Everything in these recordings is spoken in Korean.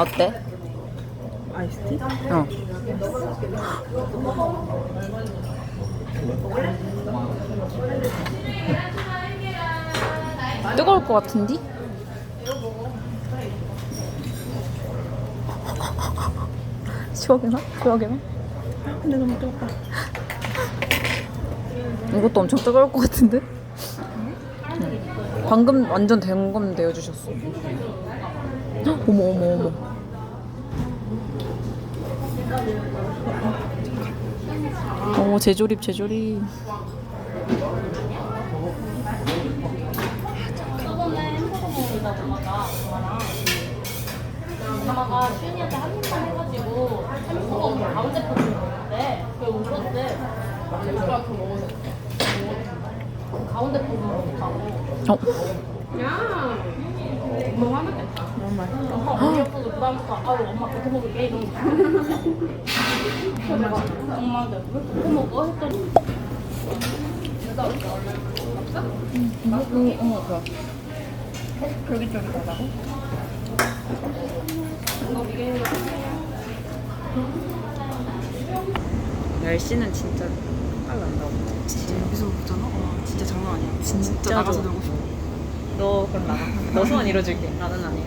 어때? 아이스티? 어. 뜨거울 것 같은데? 시원하나? 시원하나? 근데 너무 뜨겁다 이것도 엄청 뜨거울 것 같은데? 응. 방금 완전 된검 내어주셨어. 헉, 어머 어머 어머. 햄버거 먹으다 엄마가 슈니한테 한 입만 해가지고 햄버거 가운데 포트 먹었대 그래 울었대 더 먹었어 가운데 포트 먹었다고 어 엄마 화났겠다 너무 맛있어 엄마 언니 없어서 그다음부터 아우 엄마 그렇게 먹을게 이러고 그래서 내가 엄마한테 왜 그렇게 먹어? 했더니 어머 좋아. 쫄깃쫄깃하다고? 날씨는 진짜 빨리 난다고. 진짜 여기서 보잖아? 와 진짜 장난 아니야 진짜. 나가서 놀고 싶어 너 그럼 나가. 너 소원 이뤄줄게. 나는 아니야.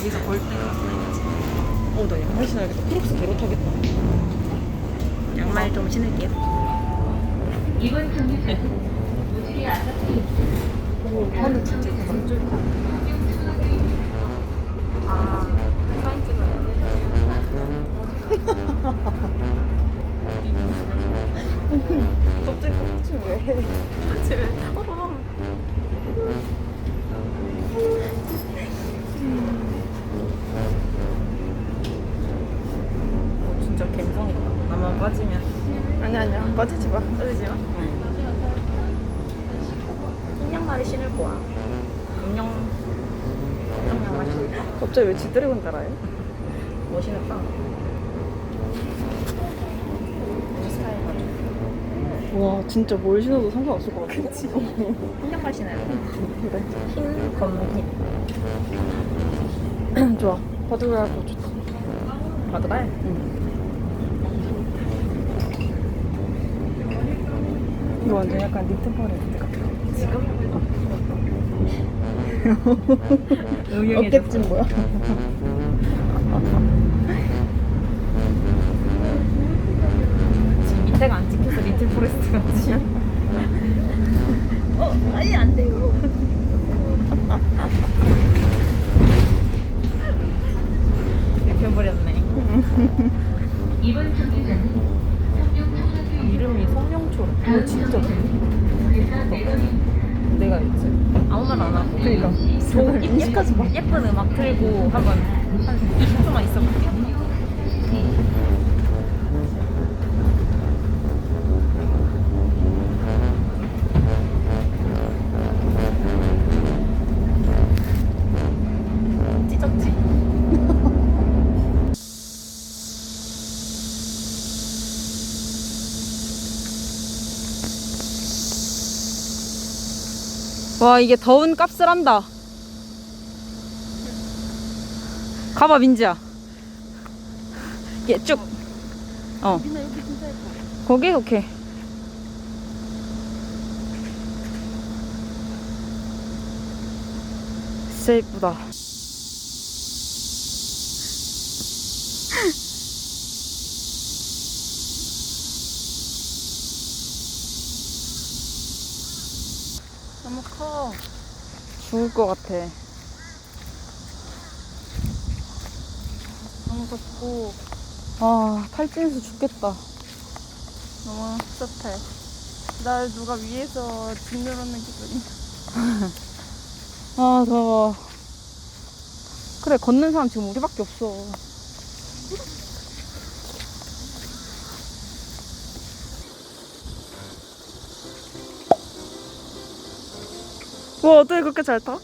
여기서 걸 때가 어, 나 양말 신어야겠다. 크록스 개로 타겠다. 양말 좀 신을게요. 하늘 진짜 쫄깃쫄깃 아 사진 찍어야 돼 껍질 왜 해? 껍질 왜? 어, 봐봐. 어, 진짜 갬성이다. 나만 빠지면. 아니 아니야 빠지지 마 빠지지 마흰 양말을 신을 거야. 안녕. 안녕 양말 신을 거야. 갑자기 왜 지드래곤 따라해? 뭐 신을까? 와 진짜 뭘 신어도 상관없을 것 같아 그치? 돼. 그래 흰, 검은, 흰. 좋아 바둑이라고 좋다 바드갈? 이거 완전 약간 니트 퍼레이드 같아 지금? 어깨찜 뭐야? 지금 밑에가 안 찍혀서 리틀 포레스트 같지? 어, 아예 안 돼요. 이렇게 해버렸네. 이름이 성룡초록 이거 진짜 내가 있지 아무 말 안 하고. 그니까 뭐 예쁘지 마. 예쁜 음악 틀고 한번 한 20초만 있어볼게. 찢었지? 와 이게 더운 값을 한다. 가봐 민지야. 얘 쭉. 어. 거기 오케이. 진짜 예쁘다. 너무 커. 죽을 것 같아. 너무 덥고 아 탈진해서 죽겠다. 너무 섭해. 날 누가 위에서 짓누르는 기분이. 아 더워. 그래 걷는 사람 지금 우리밖에 없어. 와 어떻게 그렇게 잘 타?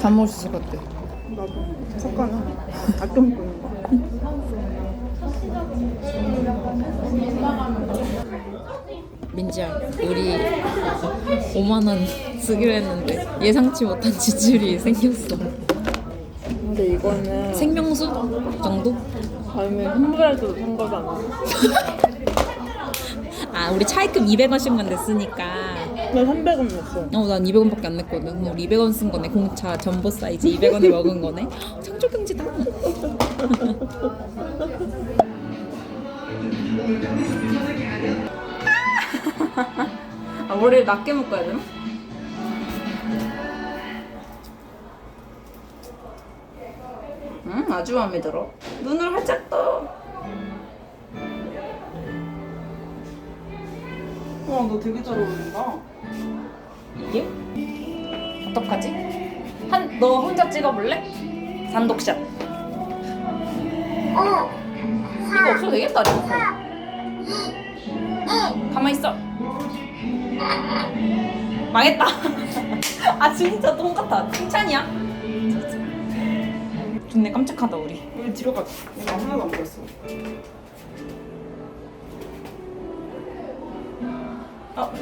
잠옷이 같대. 나도. 섞어놔. 아껴 있는 거 민지야, 우리 5만 원 쓰기로 했는데 예상치 못한 지출이 생겼어. 근데 이거는 생명수 정도? 다음에 환불할 때도 산 거잖아 아, 우리 차입금 200원씩만 냈으니까. 나 300원 냈어 어, 난 200원밖에 안 냈거든. 그럼 우리 200원 쓴 거네. 공차 전보 사이즈 200원에 먹은 거네. 창조 경제다. 아, 머리를 낮게 묶어야 되나? 음, 아주 마음에 들어. 눈을 활짝 떠. 와 너 되게 잘 어울린다 이게? 어떡하지? 한, 너 혼자 찍어볼래? 단독샷. 이거 없어도 되겠다, 리모컨. 가만히 있어. 망했다. 아, 진짜 똑같아. 칭찬이야? 좋네, 깜짝하다, 우리. 여기 뒤로 가자 나 하나도 안 보였어 어,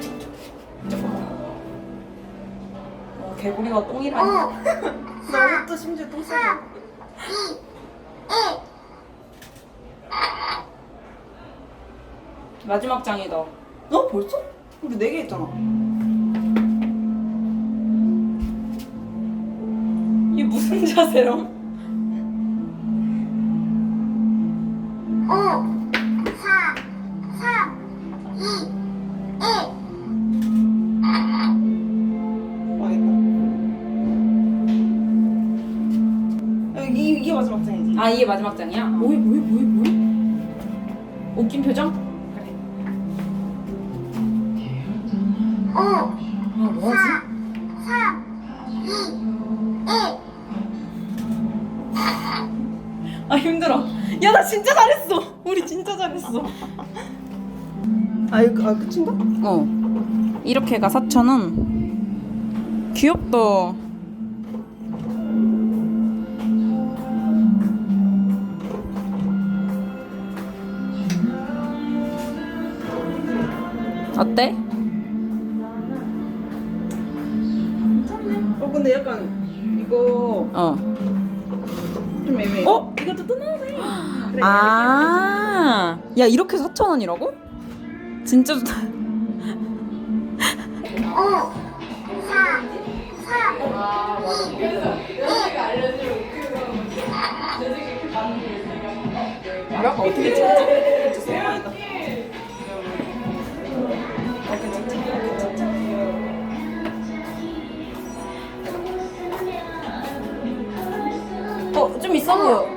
잠깐만. 어, 개구리가 똥이라니. 나 옷도 심지어 똥 싸고 마지막 장이다. 어? 벌써? 우리 네 개 있잖아 이게 무슨 여기 이- 이게 마지막 장이지 아 이게 마지막 장이야? 뭐해 뭐해 뭐해 뭐해? 웃긴 표정? 5 4 2 1 아 힘들어. 야 나 진짜 잘했어. 우리 진짜 잘했어. 아 이거 아, 끝인가? 어. 이렇게가 4,000원? 귀엽다. 아. 야, 이렇게 4,000원이라고? 진짜 좋다. 약간 어떻게 찍지? 진짜 세상이다. 어떻게 찍지? 어떻게 찍지? 어, 좀 있어 보여.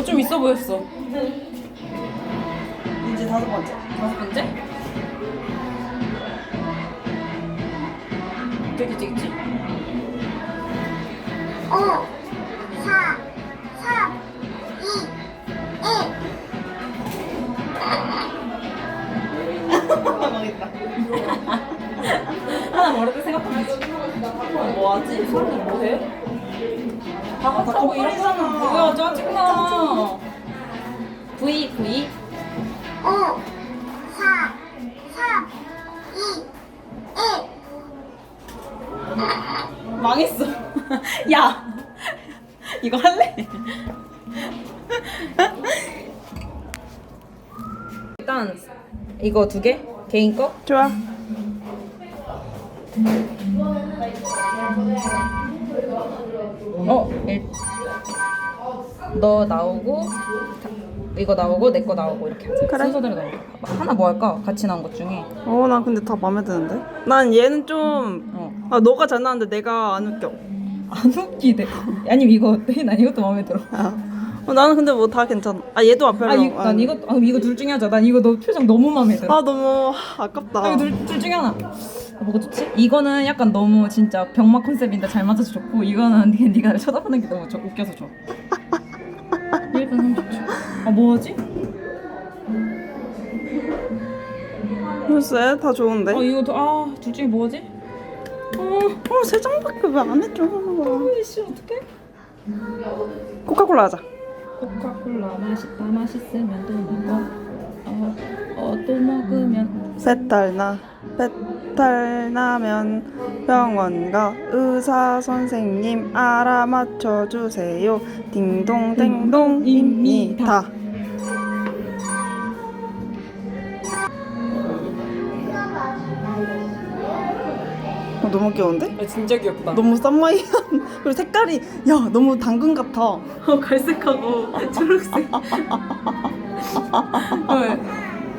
어, 좀 있어 보였어. 이제 다섯 번째. 다섯 번째? 어떻게 찍지? 망했다. 하나 모르게 생각하면 되지. 뭐하지? 사람이 뭐해? 다 같다고 이러잖아. 뭐야, 짜증나. V, V. 망했어. 야, 이거 할래? 일단 이거 두 개? 개인 거? 좋아. 어, 일... 너 나오고 다- 이거 나오고 내 거 나오고 이렇게 하자. 그래. 순서대로 나올까? 하나 뭐 할까? 같이 나온 것 중에. 어, 난 근데 다 마음에 드는데? 난 얘는 좀, 어. 아, 너가 잘 나왔는데 내가 안 웃겨. 안 웃기대. 아니 이거 어때? 난 이것도 마음에 들어. 아. 어, 나는 근데 뭐 다 괜찮아. 아, 얘도 안 별로. 아, 이, 난 이거 아, 이거 둘 중에 하자. 난 이거 너 표정 너무 마음에 들어. 아, 너무 아깝다. 아, 이거 둘, 둘 중에 하나. 아, 뭐가 좋지? 이거는 약간 너무 진짜 병맛 컨셉인데 잘 맞아서 좋고 이거는 네- 네가 나를 쳐다보는 게 너무 좋- 웃겨서 좋아. 1분 30초. 아 뭐하지? 글쎄, 다 좋은데? 아 이거 아둘 중에 뭐하지? 어, 어, 세 장밖에 왜안 해줘? 이씨 어떡해? 코카콜라 하자. 코카콜라 맛있다 맛있으면 또 먹어 어, 어, 또 먹으면 배탈 나, 배탈 나면 병원 가 의사 선생님 알아맞혀 주세요. 딩동댕동입니다. 어, 너무 귀여운데? 아 진짜 귀엽다 너무 쌈마이한 그리고 색깔이 야 너무 당근 같아. 어, 갈색하고 초록색 왜?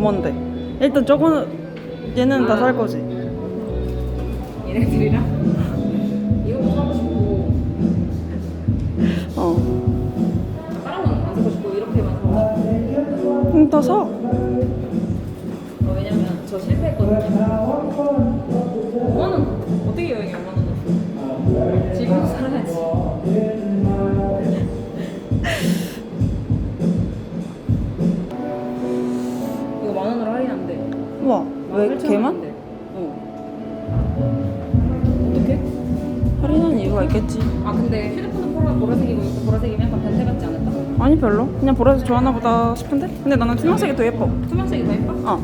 뭔데? 일단 저거는 얘는 다 살 거지. 얘네들이랑 이것도 사고 싶고 어. 다른 건 안 사고 싶고 이렇게만 사고 응, 다 사. 어, 왜냐면 저 실패했거든요 왜 18,000원 안 걔만? 돼. 어. 어떻게? 할인한 이유가 있겠지. 아 근데 휴대폰은 보라, 보라색이고 이것도 보라색이면 약간 변태 같지 않을까? 아니 별로. 그냥 보라색 좋아하나 보다 싶은데? 근데 나는 투명색이 더 예뻐. 투명색이 더 예뻐? 어.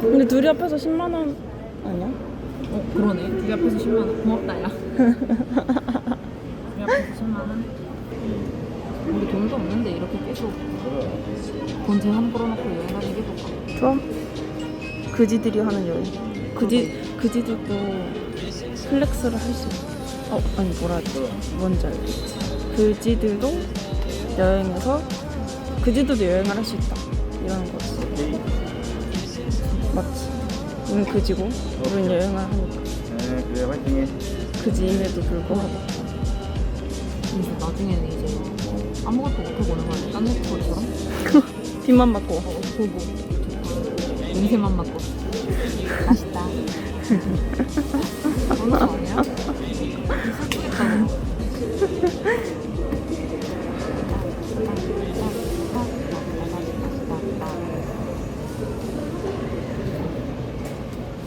근데 둘이 합해서 10만 원 아니야? 어 그러네. 둘이 앞에서 10만 원. 고맙다 야. 둘이 앞에서 10만 원. 우리 돈도 없는데 이렇게 계속 돈 제한 걸어놓고 여행하는 게 좋다. 좋아. 그지들이 하는 여행. 그지 그지들도 플렉스를 할 수 있어. 어 아니 뭐라 하지? 뭔지 알겠지. 그지들도 여행해서 그지들도 여행을 할 수 있다. 우린 그지고 우린 여행을 하니까 네, 그래, 화이팅해. 그지임에도 불구하고 그래서 나중에는 이제 아무것도 못하고 오는 거야. 딴 넷플처럼. 빚만 받고 어, 보고. 냄새만 맡고 맛있다. 거 아니야?